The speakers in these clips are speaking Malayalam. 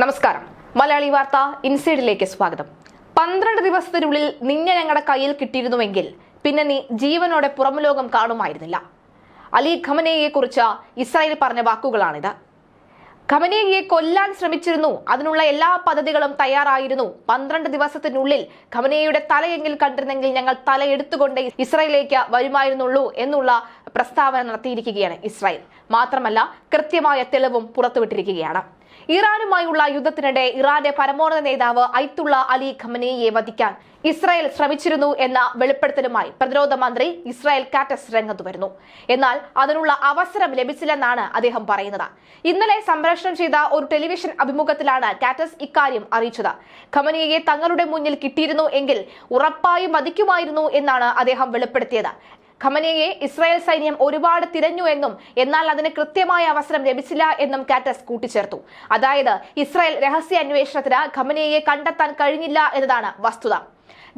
നമസ്കാരം. മലയാളി വാർത്ത ഇൻസൈഡിലേക്ക് സ്വാഗതം. പന്ത്രണ്ട് ദിവസത്തിനുള്ളിൽ നിന്നെ ഞങ്ങളുടെ കയ്യിൽ കിട്ടിയിരുന്നുവെങ്കിൽ പിന്നെ നീ ജീവനോടെ പുറംലോകം കാണുമായിരുന്നില്ല. അലി ഖമനയെ കുറിച്ച് ഇസ്രായേൽ പറഞ്ഞ വാക്കുകളാണിത്. ഖമനയെ കൊല്ലാൻ ശ്രമിച്ചിരുന്നു. അതിനുള്ള എല്ലാ പദ്ധതികളും തയ്യാറായിരുന്നു. പന്ത്രണ്ട് ദിവസത്തിനുള്ളിൽ ഖമനയുടെ തലയെങ്കിൽ കണ്ടിരുന്നെങ്കിൽ ഞങ്ങൾ തല എടുത്തുകൊണ്ട് ഇസ്രായേലിലേക്ക് വരുമായിരുന്നുള്ളൂ എന്നുള്ള പ്രസ്താവന നടത്തിയിരിക്കുകയാണ് ഇസ്രായേൽ. മാത്രമല്ല കൃത്യമായ തെളിവും പുറത്തുവിട്ടിരിക്കുകയാണ്. ഇറാനുമായുള്ള യുദ്ധത്തിനിടെ ഇറാന്റെ പരമോന്നത നേതാവ് ഐത്തുള്ള അലി ഖമനേയെ വധിക്കാൻ ഇസ്രായേൽ ശ്രമിച്ചിരുന്നു എന്ന വെളിപ്പെടുത്തലുമായി പ്രതിരോധ മന്ത്രി ഇസ്രായേൽ കാറ്റസ് രംഗത്ത് വരുന്നു. എന്നാൽ അതിനുള്ള അവസരം ലഭിച്ചില്ലെന്നാണ് അദ്ദേഹം പറയുന്നത്. ഇന്നലെ സംപ്രേഷണം ചെയ്ത ഒരു ടെലിവിഷൻ അഭിമുഖത്തിലാണ് കാറ്റസ് ഇക്കാര്യം അറിയിച്ചത്. ഖമനിയെ തങ്ങളുടെ മുന്നിൽ കിട്ടിയിരുന്നു എങ്കിൽ ഉറപ്പായും വധിക്കുമായിരുന്നു എന്നാണ് അദ്ദേഹം വെളിപ്പെടുത്തിയത്. ഖമനയെ ഇസ്രായേൽ സൈന്യം ഒരുപാട് തിരഞ്ഞു എന്നും എന്നാൽ അതിന് കൃത്യമായ അവസരം ലഭിച്ചില്ല എന്നും കാറ്റസ് കൂട്ടിച്ചേർത്തു. അതായത് ഇസ്രായേൽ രഹസ്യ അന്വേഷണത്തിന് ഖമനയെ കണ്ടെത്താൻ കഴിഞ്ഞില്ല എന്നതാണ് വസ്തുത.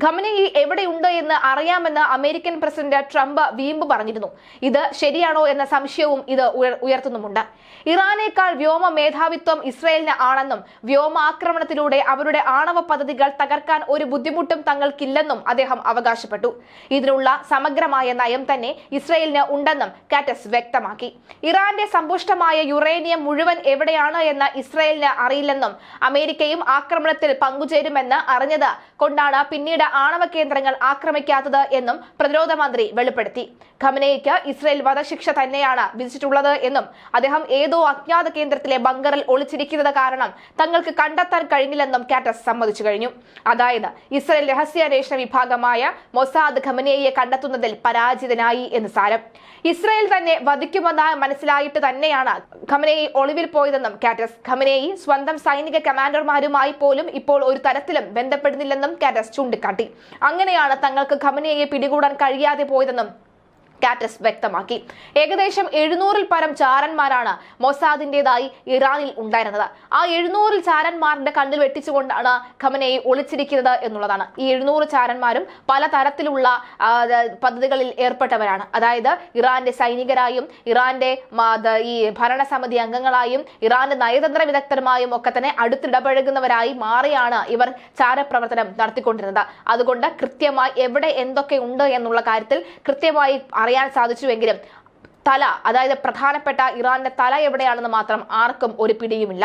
ഖമനയി എവിടെയുണ്ട് എന്ന് അറിയാമെന്ന് അമേരിക്കൻ പ്രസിഡന്റ് ട്രംപ് വീമ്പ് പറഞ്ഞിരുന്നു. ഇത് ശരിയാണോ എന്ന സംശയവും ഇത് ഉയർ- ഉയർത്തുന്നുമുണ്ട്. ഇറാനേക്കാൾ വ്യോമ മേധാവിത്വം ഇസ്രയേലിന് ആണെന്നും വ്യോമ ആക്രമണത്തിലൂടെ അവരുടെ ആണവ പദ്ധതികൾ തകർക്കാൻ ഒരു ബുദ്ധിമുട്ടും തങ്ങൾക്കില്ലെന്നും അദ്ദേഹം അവകാശപ്പെട്ടു. ഇതിനുള്ള സമഗ്രമായ നയം തന്നെ ഇസ്രയേലിന് ഉണ്ടെന്നും കാറ്റസ് വ്യക്തമാക്കി. ഇറാന്റെ സമ്പുഷ്ടമായ യുറേനിയം മുഴുവൻ എവിടെയാണ് എന്ന് ഇസ്രയേലിന് അറിയില്ലെന്നും അമേരിക്കയും ആക്രമണത്തിൽ പങ്കുചേരുമെന്ന് അറിഞ്ഞത് കൊണ്ടാണ് പിന്നീട് ആണവ കേന്ദ്രങ്ങൾ ആക്രമിക്കാത്തത് എന്നും പ്രതിരോധ മന്ത്രി വെളിപ്പെടുത്തി. ഖമനയ്ക്ക് ഇസ്രയേൽ വധശിക്ഷ തന്നെയാണ് വിധിച്ചിട്ടുള്ളത് എന്നും അദ്ദേഹം ഏതോ അജ്ഞാത കേന്ദ്രത്തിലെ ബങ്കറിൽ ഒളിച്ചിരിക്കുന്നത് കാരണം തങ്ങൾക്ക് കണ്ടെത്താൻ കഴിഞ്ഞില്ലെന്നും കാറ്റസ് സമ്മതിച്ചു കഴിഞ്ഞു. അതായത് ഇസ്രയേൽ രഹസ്യാന്വേഷണ വിഭാഗമായ മൊസാദ് ഖമനയെ കണ്ടെത്തുന്നതിൽ പരാജിതനായി എന്ന് സാരം. ഇസ്രയേൽ തന്നെ വധിക്കുമെന്ന് മനസ്സിലായിട്ട് തന്നെയാണ് ഖമനയെ ഒളിവിൽ പോയതെന്നും കാറ്റസ്. ഖമനേയി സ്വന്തം സൈനിക കമാൻഡർമാരുമായി പോലും ഇപ്പോൾ ഒരു തരത്തിലും ബന്ധപ്പെടുന്നില്ലെന്നും കാറ്റസ് ചൂണ്ടിക്കാട്ടി. അങ്ങനെയാണ് തങ്ങൾക്ക് ഖമനയെ പിടികൂടാൻ കഴിയാതെ പോയതെന്നും കാറ്റസ് വ്യക്തമാക്കി. ഏകദേശം എഴുന്നൂറിൽ പരം ചാരന്മാരാണ് മൊസാദിന്റേതായി ഇറാനിൽ ഉണ്ടായിരുന്നത്. ആ എഴുന്നൂറിൽ ചാരന്മാരുടെ കണ്ണിൽ വെട്ടിച്ചുകൊണ്ടാണ് ഖമനയെ ഒളിച്ചിരിക്കുന്നത് എന്നുള്ളതാണ്. ഈ എഴുന്നൂറ് ചാരന്മാരും പല തരത്തിലുള്ള പദ്ധതികളിൽ ഏർപ്പെട്ടവരാണ്. അതായത് ഇറാന്റെ സൈനികരായും ഇറാന്റെ ഈ ഭരണസമിതി അംഗങ്ങളായും ഇറാന്റെ നയതന്ത്ര വിദഗ്ധരുമായും ഒക്കെ തന്നെ അടുത്തിടപഴകുന്നവരായി മാറിയാണ് ഇവർ ചാരപ്രവർത്തനം നടത്തിക്കൊണ്ടിരുന്നത്. അതുകൊണ്ട് കൃത്യമായി എവിടെ എന്തൊക്കെ ഉണ്ട് എന്നുള്ള കാര്യത്തിൽ കൃത്യമായി അറിയാൻ സാധിച്ചുവെങ്കിലും തല അതായത് പ്രധാനപ്പെട്ട ഇറാന്റെ തല എവിടെയാണെന്ന് മാത്രം ആർക്കും ഒരു പിടിയുമില്ല.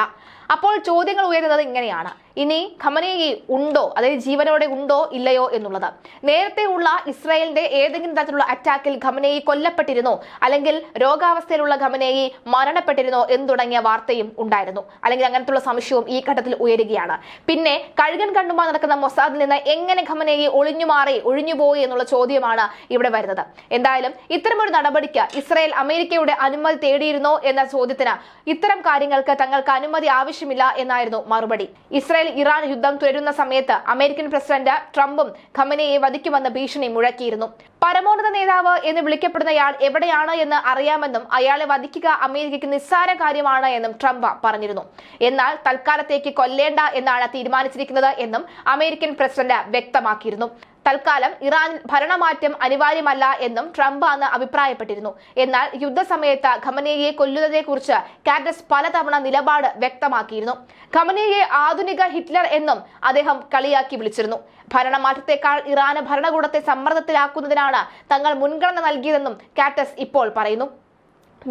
അപ്പോൾ ചോദ്യങ്ങൾ ഉയരുന്നത് ഇങ്ങനെയാണ്. ഇനി ഖമനയി ഉണ്ടോ? അതായത് ജീവനോടെ ഉണ്ടോ? ഇല്ലയോ എന്നുള്ളത്. നേരത്തെ ഉള്ള ഇസ്രായേലിന്റെ ഏതെങ്കിലും തരത്തിലുള്ള അറ്റാക്കിൽ ഖമനേയി കൊല്ലപ്പെട്ടിരുന്നോ? അല്ലെങ്കിൽ രോഗാവസ്ഥയിലുള്ള ഖമനേയി മരണപ്പെട്ടിരുന്നോ എന്ന് തുടങ്ങിയ വാർത്തയും ഉണ്ടായിരുന്നു. അല്ലെങ്കിൽ അങ്ങനത്തുള്ള സംശയവും ഈ ഘട്ടത്തിൽ ഉയരുകയാണ്. പിന്നെ കഴുകൻ കണ്ടുമാ നടക്കുന്ന മൊസാദിൽ നിന്ന് എങ്ങനെ ഖമനേയി ഒളിഞ്ഞു മാറി ഒഴിഞ്ഞുപോയി എന്നുള്ള ചോദ്യമാണ് ഇവിടെ വരുന്നത്. എന്തായാലും ഇത്തരമൊരു നടപടിക്ക് ഇസ്രായേൽ അമേരിക്കയുടെ അനുമതി തേടിയിരുന്നോ എന്ന ചോദ്യത്തിന് ഇത്തരം കാര്യങ്ങൾക്ക് തങ്ങൾക്ക് അനുമതി ആവശ്യമില്ല എന്നായിരുന്നു മറുപടി. ഇസ്രായേൽ ഇറാൻ യുദ്ധം തുടരുന്ന സമയത്ത് അമേരിക്കൻ പ്രസിഡന്റ് ട്രംപും ഖമനയെ വധിക്കുമെന്ന് ഭീഷണി മുഴക്കിയിരുന്നു. പരമോന്നത നേതാവ് എന്ന് വിളിക്കപ്പെടുന്നയാൾ എവിടെയാണ് എന്ന് അറിയാമെന്നും അയാളെ വധിക്കുക അമേരിക്കയ്ക്ക് നിസ്സാര കാര്യമാണ് എന്നും ട്രംപ് പറഞ്ഞിരുന്നു. എന്നാൽ തൽക്കാലത്തേക്ക് കൊല്ലേണ്ട എന്നാണ് തീരുമാനിച്ചിരിക്കുന്നത് എന്നും അമേരിക്കൻ പ്രസിഡന്റ് വ്യക്തമാക്കിയിരുന്നു. തൽക്കാലം ഇറാനിൽ ഭരണമാറ്റം അനിവാര്യമല്ല എന്നും ട്രംപ് അന്ന് അഭിപ്രായപ്പെട്ടിരുന്നു. എന്നാൽ യുദ്ധസമയത്ത് ഖമനയെ കൊല്ലുന്നതിനെക്കുറിച്ച് കാറ്റസ് പലതവണ നിലപാട് വ്യക്തമാക്കിയിരുന്നു. ഖമനയെ ആധുനിക ഹിറ്റ്ലർ എന്നും അദ്ദേഹം കളിയാക്കി വിളിച്ചിരുന്നു. ഭരണമാറ്റത്തെക്കാൾ ഇറാന് ഭരണകൂടത്തെ സമ്മർദ്ദത്തിലാക്കുന്നതിനാണ് തങ്ങൾ മുൻഗണന നൽകിയതെന്നും കാറ്റസ് ഇപ്പോൾ പറയുന്നു.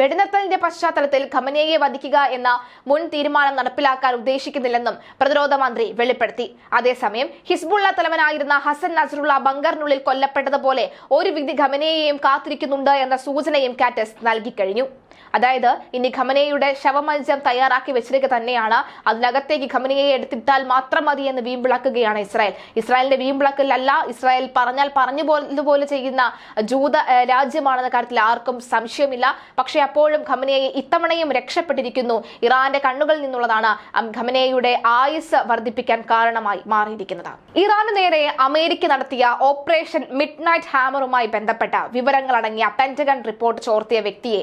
വെടിനിർത്തലിന്റെ പശ്ചാത്തലത്തിൽ ഖമനയെ വധിക്കുക എന്ന മുൻ തീരുമാനം നടപ്പിലാക്കാൻ ഉദ്ദേശിക്കുന്നില്ലെന്നും പ്രതിരോധ മന്ത്രി വെളിപ്പെടുത്തി. അതേസമയം ഹിസ്ബുള്ള തലവനായിരുന്ന ഹസൻ നസറുള്ള ബങ്കറിനുള്ളിൽ കൊല്ലപ്പെട്ടതുപോലെ ഒരു വിധി ഖമനയെയും കാത്തിരിക്കുന്നുണ്ട് എന്ന സൂചനയും കാറ്റസ് നൽകിക്കഴിഞ്ഞു. അതായത് ഇനി ഖമനയുടെ ശവമഞ്ചം തയ്യാറാക്കി വെച്ചിരിക്കുക തന്നെയാണ് അതിനകത്തേക്ക് ഖമനയെ എടുത്തിട്ടാൽ മാത്രം മതി എന്ന് വീമ്പിളക്കുകയാണ് ഇസ്രായേൽ. ഇസ്രായേലിന്റെ വീമ്പിളക്കലല്ല ഇസ്രായേൽ പറഞ്ഞാൽ പറഞ്ഞു പോലെ ചെയ്യുന്ന ജൂത രാജ്യമാണെന്ന കാര്യത്തിൽ ആർക്കും സംശയമില്ല. പക്ഷെ അപ്പോഴും ഖമനയെ ഇത്തവണയും രക്ഷപ്പെട്ടിരിക്കുന്നു. ഇറാന്റെ കണ്ണുകളിൽ നിന്നുള്ളതാണ് ഖമനയുടെ ആയുസ് വർദ്ധിപ്പിക്കാൻ കാരണമായി മാറിയിരിക്കുന്നത്. ഇറാന് നേരെ അമേരിക്ക നടത്തിയ ഓപ്പറേഷൻ മിഡ് നൈറ്റ് ഹാമറുമായി ബന്ധപ്പെട്ട വിവരങ്ങളടങ്ങിയ പെന്റഗൺ റിപ്പോർട്ട് ചോർത്തിയ വ്യക്തിയെ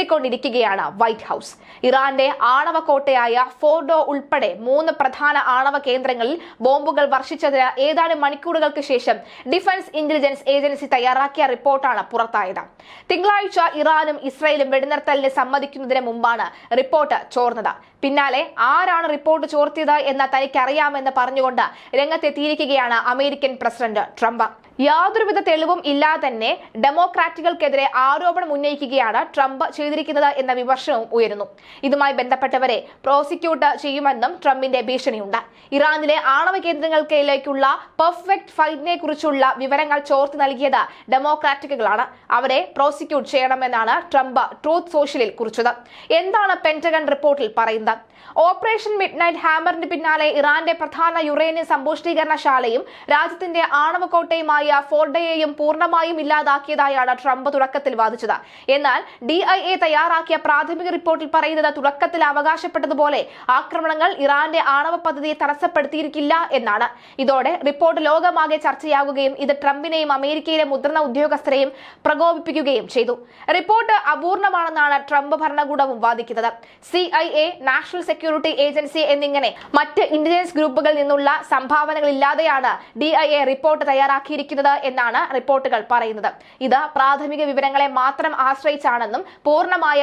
തേടിക്കൊണ്ടിരിക്കുകയാണ് വൈറ്റ് ഹൗസ്. ഇറാന്റെ ആണവ കോട്ടയായ ഫോർഡോ ഉൾപ്പെടെ മൂന്ന് പ്രധാന ആണവ കേന്ദ്രങ്ങളിൽ ബോംബുകൾ വർഷിച്ചതിന് ഏതാനും മണിക്കൂറുകൾക്ക് ശേഷം ഡിഫൻസ് ഇന്റലിജൻസ് ഏജൻസി തയ്യാറാക്കിയ റിപ്പോർട്ടാണ് പുറത്തായത്. തിങ്കളാഴ്ച ഇറാനും ഇസ്രയേലും വെടിനിർത്തലിന് സമ്മതിക്കുന്നതിന് മുമ്പാണ് റിപ്പോർട്ട് ചോർന്നത്. പിന്നാലെ ആരാണ് റിപ്പോർട്ട് ചോർത്തിയത് എന്ന് തനിക്കറിയാമെന്ന് പറഞ്ഞുകൊണ്ട് രംഗത്തെത്തിയിരിക്കുകയാണ് അമേരിക്കൻ പ്രസിഡന്റ് ട്രംപ്. യാതൊരുവിധ തെളിവും ഇല്ലാതെ തന്നെ ഡെമോക്രാറ്റുകൾക്കെതിരെ ആരോപണം ഉന്നയിക്കുകയാണ് ട്രംപ് ചെയ്തിരിക്കുന്നത് എന്ന വിമർശനവും ഉയരുന്നു. ഇതുമായി ബന്ധപ്പെട്ടവരെ പ്രോസിക്യൂട്ട് ചെയ്യുമെന്നും ട്രംപിന്റെ ഭീഷണിയുണ്ട്. ഇറാനിലെ ആണവ കേന്ദ്രങ്ങൾക്കിലേക്കുള്ള പെർഫെക്റ്റ് ഫൈറ്റിനെ കുറിച്ചുള്ള വിവരങ്ങൾ ചോർത്തി നൽകിയത് ഡെമോക്രാറ്റുകളാണ്. അവരെ പ്രോസിക്യൂട്ട് ചെയ്യണമെന്നാണ് ട്രംപ് ട്രൂത്ത് സോഷ്യലിൽ കുറിച്ചത്. എന്താണ് പെന്റഗൺ റിപ്പോർട്ടിൽ പറയുന്നത്? ഓപ്പറേഷൻ മിഡ് നൈറ്റ് ഹാമറിന് പിന്നാലെ ഇറാന്റെ പ്രധാന യുറേനിയം സമ്പുഷ്ടീകരണശാലയും രാജ്യത്തിന്റെ ആണവ കോട്ടയുമായ ഫോർഡയെയും പൂർണമായും ഇല്ലാതാക്കിയതായാണ് ട്രംപ് തുടക്കത്തിൽ വാദിച്ചത്. എന്നാൽ ഡി ഐ എ തയ്യാറാക്കിയ പ്രാഥമിക റിപ്പോർട്ടിൽ പറയുന്നത് തുടക്കത്തിൽ അവകാശപ്പെട്ടതുപോലെ ആക്രമണങ്ങൾ ഇറാന്റെ ആണവ പദ്ധതിയെ തടസ്സപ്പെടുത്തിയിരിക്കില്ല എന്നാണ്. ഇതോടെ റിപ്പോർട്ട് ലോകമാകെ ചർച്ചയാകുകയും ഇത് ട്രംപിനെയും അമേരിക്കയിലെ മുതിർന്ന ഉദ്യോഗസ്ഥരെയും പ്രകോപിപ്പിക്കുകയും ചെയ്തു. റിപ്പോർട്ട് അപൂർണമാണെന്നാണ് ട്രംപ് ഭരണകൂടവും വാദിക്കുന്നത്. C I A National Security Agency എന്നിങ്ങനെ മറ്റ് ഇന്റലിജൻസ് ഗ്രൂപ്പുകളിൽ നിന്നുള്ള സംഭാവനകളില്ലാതെയാണ് ഡി ഐ എ റിപ്പോർട്ട് തയ്യാറാക്കിയിരിക്കുന്നത് എന്നാണ് റിപ്പോർട്ടുകൾ പറയുന്നത്. ഇത് പ്രാഥമിക വിവരങ്ങളെ മാത്രം ആശ്രയിച്ചാണെന്നും പൂർണമായ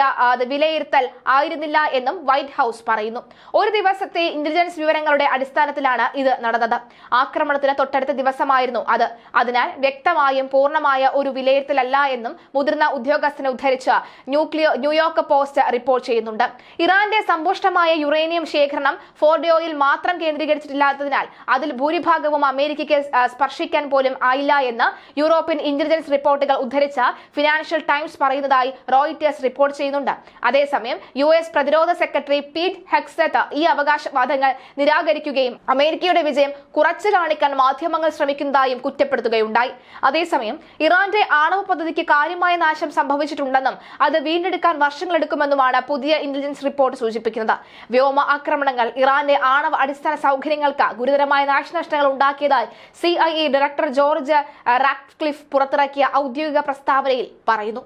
വിലയിരുത്തൽ ആയിരുന്നില്ല എന്നും വൈറ്റ് ഹൌസ് പറയുന്നു. ഒരു ദിവസത്തെ ഇന്റലിജൻസ് വിവരങ്ങളുടെ അടിസ്ഥാനത്തിലാണ് ഇത് നടന്നത്. ആക്രമണത്തിന് തൊട്ടടുത്ത ദിവസമായിരുന്നു അത്. അതിനാൽ വ്യക്തമായും പൂർണമായ ഒരു വിലയിരുത്തലല്ല എന്നും മുതിർന്ന ഉദ്യോഗസ്ഥനെ ഉദ്ധരിച്ച് ന്യൂക്ലിയോ ന്യൂയോർക്ക് പോസ്റ്റ് റിപ്പോർട്ട് ചെയ്യുന്നുണ്ട്. ഇറാന്റെ സമ്പുഷ്ടമായ യുറേനിയം ശേഖരണം ഫോർഡിയോയിൽ മാത്രം കേന്ദ്രീകരിച്ചിട്ടില്ലാത്തതിനാൽ അതിൽ ഭൂരിഭാഗവും അമേരിക്കയ്ക്ക് സ്പർശിക്കാൻ പോലും ആയില്ല എന്ന് യൂറോപ്യൻ ഇന്റലിജൻസ് റിപ്പോർട്ടുകൾ ഉദ്ധരിച്ച ഫിനാൻഷ്യൽ ടൈംസ് പറയുന്നതായി റോയിറ്റേഴ്സ് റിപ്പോർട്ട് ചെയ്യുന്നുണ്ട്. അതേസമയം യു എസ് പ്രതിരോധ സെക്രട്ടറി പീറ്റ് ഹെക്സത്ത് ഈ അവകാശവാദങ്ങൾ നിരാകരിക്കുകയും അമേരിക്കയുടെ വിജയം കുറച്ചു കാണിക്കാൻ മാധ്യമങ്ങൾ ശ്രമിക്കുന്നതായും കുറ്റപ്പെടുത്തുകയുണ്ടായി. അതേസമയം ഇറാന്റെ ആണവ പദ്ധതിക്ക് കാര്യമായ നാശം സംഭവിച്ചിട്ടുണ്ടെന്നും അത് വീണ്ടെടുക്കാൻ വർഷങ്ങളെടുക്കുമെന്നുമാണ് പുതിയ ഇന്റലിജൻസ് റിപ്പോർട്ട് സൂചിപ്പിക്കുന്നത്. വ്യോമ ആക്രമണങ്ങൾ ഇറാന്റെ ആണവ അടിസ്ഥാന സൗകര്യങ്ങൾക്ക് ഗുരുതരമായ നാശനഷ്ടങ്ങൾ ഉണ്ടാക്കിയതായി C I A director George Ratcliffe പുറത്തിറക്കിയ ഔദ്യോഗിക പ്രസ്താവനയിൽ പറയുന്നു.